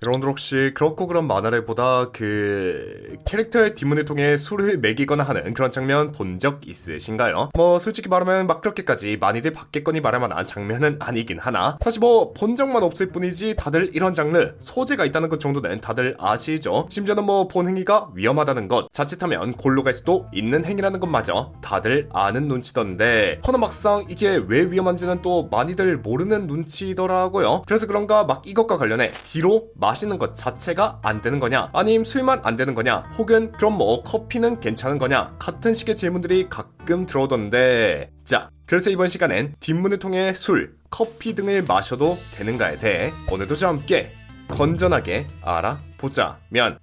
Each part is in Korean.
여러분들 혹시 그렇고 그런 만화를 보다 그 캐릭터의 뒷문을 통해 술을 먹이거나 하는 그런 장면 본 적 있으신가요? 뭐 솔직히 말하면 막 그렇게까지 많이들 받겠거니 말할만한 장면은 아니긴 하나 사실 뭐 본 적만 없을 뿐이지 다들 이런 장르 소재가 있다는 것 정도는 다들 아시죠? 심지어는 뭐 본 행위가 위험하다는 것 자칫하면 골로 갈 수도 있는 행위라는 것마저 다들 아는 눈치던데 허나 막상 이게 왜 위험한지는 또 많이들 모르는 눈치더라고요 그래서 그런가 막 이것과 관련해 뒤로 마시는 것 자체가 안 되는 거냐? 아님 술만 안 되는 거냐? 혹은 그럼 뭐 커피는 괜찮은 거냐? 같은 식의 질문들이 가끔 들어오던데. 자 그래서 이번 시간엔 뒷문을 통해 술, 커피 등을 마셔도 되는가에 대해 오늘도 저와 함께 건전하게 알아보자면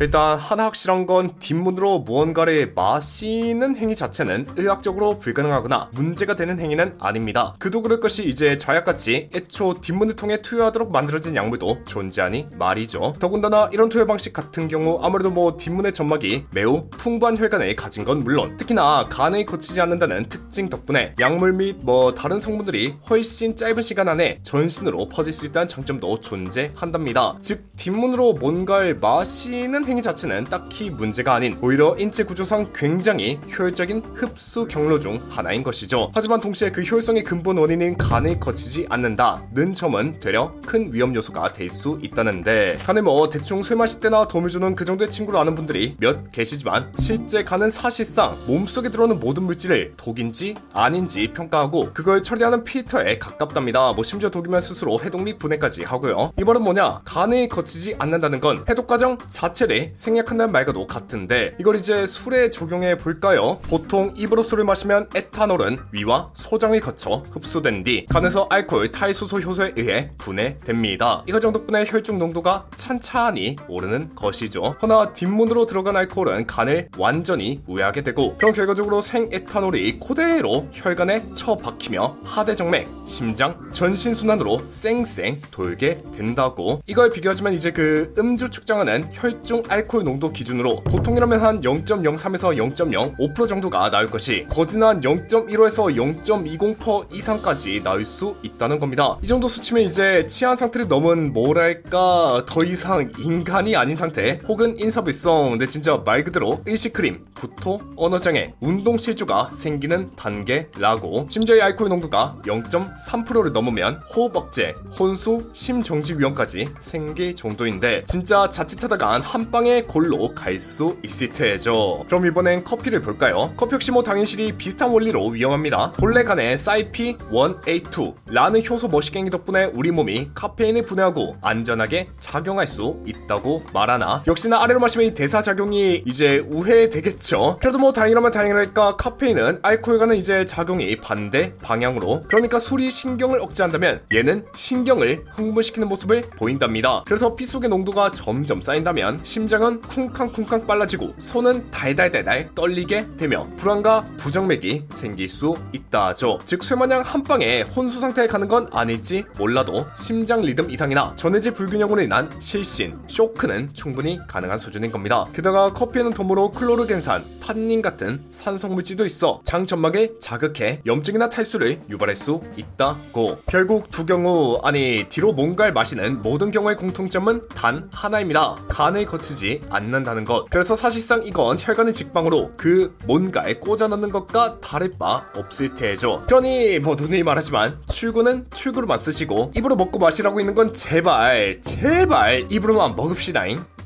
일단 하나 확실한 건 뒷문으로 무언가를 마시는 행위 자체는 의학적으로 불가능하거나 문제가 되는 행위는 아닙니다. 그도 그럴 것이 이제 좌약같이 애초 뒷문을 통해 투여하도록 만들어진 약물도 존재하니 말이죠. 더군다나 이런 투여 방식 같은 경우 아무래도 뭐 뒷문의 점막이 매우 풍부한 혈관을 가진 건 물론 특히나 간에 거치지 않는다는 특징 덕분에 약물 및 뭐 다른 성분들이 훨씬 짧은 시간 안에 전신으로 퍼질 수 있다는 장점도 존재한답니다. 즉 뒷문으로 뭔가를 마시는 행위 자체는 딱히 문제가 아닌 오히려 인체 구조상 굉장히 효율적인 흡수 경로 중 하나인 것이죠. 하지만 동시에 그 효율성의 근본 원인인 간을 거치지 않는다는 점은 되려 큰 위험 요소가 될 수 있다는데 간을 뭐 대충 술 마실 때나 도움을 주는 그 정도의 친구로 아는 분들이 몇 계시지만 실제 간은 사실상 몸속에 들어오는 모든 물질을 독인지 아닌지 평가하고 그걸 처리하는 필터에 가깝답니다. 뭐 심지어 독이면 스스로 해독 및 분해까지 하고요. 이 말은 뭐냐? 간을 거치지 않는다는 건 해독 과정 자체를 생략한다는 말과도 같은데 이걸 이제 술에 적용해 볼까요? 보통 입으로 술을 마시면 에탄올은 위와 소장을 거쳐 흡수된 뒤 간에서 알코올 탈수소 효소에 의해 분해됩니다. 이거 정도 덕분에 혈중 농도가 찬찬히 오르는 것이죠. 허나 뒷문으로 들어간 알코올은 간을 완전히 우회하게 되고 그런 결과적으로 생에탄올이 그대로 혈관에 처박히며 하대정맥, 심장, 전신순환으로 쌩쌩 돌게 된다고 이걸 비교하지만 이제 그 음주 측정하는 혈중 알코올 농도 기준으로 보통이라면 한 0.03에서 0.05% 정도가 나올 것이 거진 한 0.15에서 0.20% 이상까지 나올 수 있다는 겁니다. 이 정도 수치면 이제 치안 상태를 넘은 뭐랄까 더 이상 인간이 아닌 상태 혹은 인사불성 근데 진짜 말 그대로 일시크림, 구토, 언어장애, 운동 실조가 생기는 단계라고 심지어 이 알코올 농도가 0.3%를 넘으면 호흡 억제, 혼수, 심정지 위험까지 생길 정도인데 진짜 자칫하다간 한방 에 골로 갈 수 있을 테죠. 그럼 이번엔 커피를 볼까요? 커피 역시 뭐 당연실이 비슷한 원리로 위험합니다. 본래 간에 사이피 1A2라는 효소 머시갱이 덕분에 우리 몸이 카페인을 분해하고 안전하게 작용할 수 있다고 말하나 역시나 아래로 마시면 이 대사작용이 이제 우회되겠죠. 그래도 뭐 다행이라면 다행이랄까 카페인은 알코올과는 이제 작용이 반대 방향으로 그러니까 술이 신경을 억제한다면 얘는 신경을 흥분시키는 모습을 보인답니다. 그래서 피 속의 농도가 점점 쌓인다면 심장 은 쿵쾅쿵쾅 빨라지고 손은 달달달달 떨리게 되며 불안과 부정맥이 생길 수 있다죠. 즉 술마냥 한 방에 혼수 상태에 가는 건 아닐지 몰라도 심장 리듬 이상이나 전해질 불균형으로 인한 실신, 쇼크는 충분히 가능한 수준인 겁니다. 게다가 커피에는 덤으로 클로르겐산, 탄닌 같은 산성물질도 있어 장 점막을 자극해 염증이나 탈수를 유발할 수 있다고. 결국 두 경우 아니 뒤로 뭔가를 마시는 모든 경우의 공통점은 단 하나입니다. 간을 거치 지 않는다는 것. 그래서 사실상 이건 혈관의 직방으로 그 뭔가에 꽂아 넣는 것과 다를 바 없을 테죠. 그러니 뭐 누누이 말하지만 출구는 출구로만 쓰시고 입으로 먹고 마시라고 있는 건 제발 제발 입으로만 먹읍시다잉.